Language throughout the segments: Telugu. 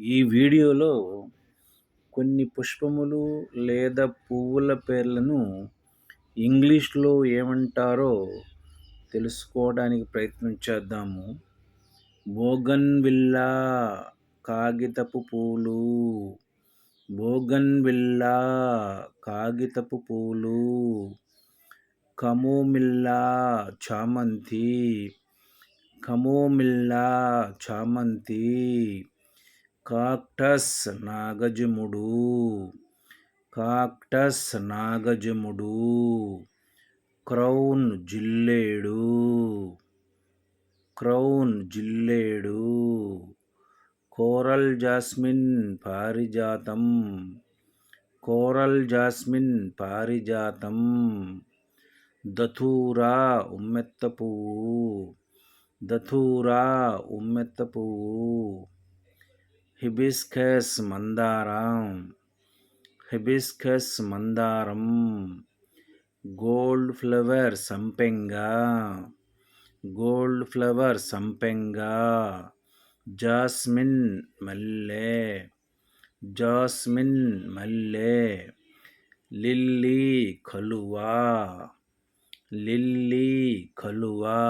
ఈ వీడియోలో కొన్ని పుష్పములు లేదా పువ్వుల పేర్లను ఇంగ్లీష్లో ఏమంటారో తెలుసుకోవడానికి ప్రయత్నం చేద్దాము. బోగన్విల్లా కాగితపు పూలు. బోగన్విల్లా కాగితపు పూలు. కమోమిల్లా చామంతి. కమోమిల్లా చామంతి. కాక్టస్ నాగజముడు. కాక్టస్ నాగజముడు. క్రౌన్ జిల్లేడు. క్రౌన్ జిల్లేడు. కోరల్ జాస్మిన్ పారిజాతం. కోరల్ జాస్మిన్ పారిజాతం. దథూరా ఉమ్మెత్త పువ్వు దథూరా ఉమ్మెత్త పువ్వు హిబిస్కస్ మందారం హిబిస్కస్ మందారం గోల్డ్ ఫ్లవర్ సంపెంగ గోల్డ్ ఫ్లవర్ సంపెంగ జాస్మిన్ మల్లె జాస్మిన్ మల్లె లిల్లీ కలువా లిల్లీ కలువా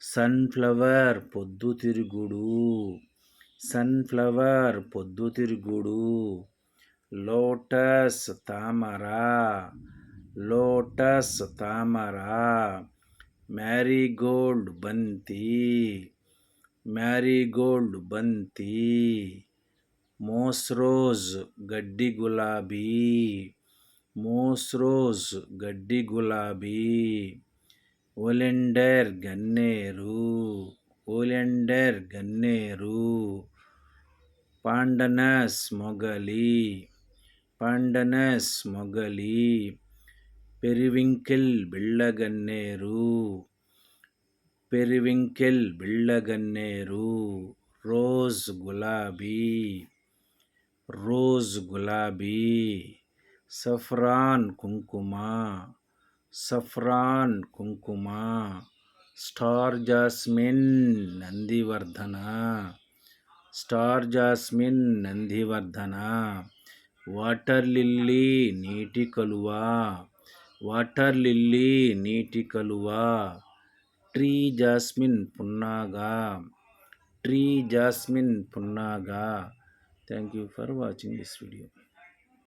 సన్ఫ్లవర్ పొద్దుతిరుగుడు. సన్ఫ్లవర్ పొద్దుతిరుగుడు లోటస్ తామర లోటస్ తామర మ్యారీగోల్డ్ బంతి మ్యారీగోల్డ్ బంతి మోస్రోజ్ గడ్డి గులాబీ మోస్రోజ్ గడ్డి గులాబీ ఒలెండర్ గన్నేరు ఒలెండర్ గన్నేరు. పాండనస్ మొగలి పాండనస్ మొగలి పెరివింకిల్ బిళ్ళగన్నేరు పెరివింకిల్ బిళ్ళగన్నేరు రోజ్ గులాబీ రోజ్ గులాబీ సఫ్రాన్ కుంకుమ సఫ్రాన్ కుంకుమ స్టార్ జాస్మిన్ నందివర్ధన స్టార్ జాస్మిన్ నందివర్ధన. వాటర్ లిల్లీ నీటి కలువ. వాటర్ లిల్లీ నీటి కలువ. ట్రీ జాస్మిన్ పున్నాగా. Tree jasmine Punnaga. Thank you for watching this video.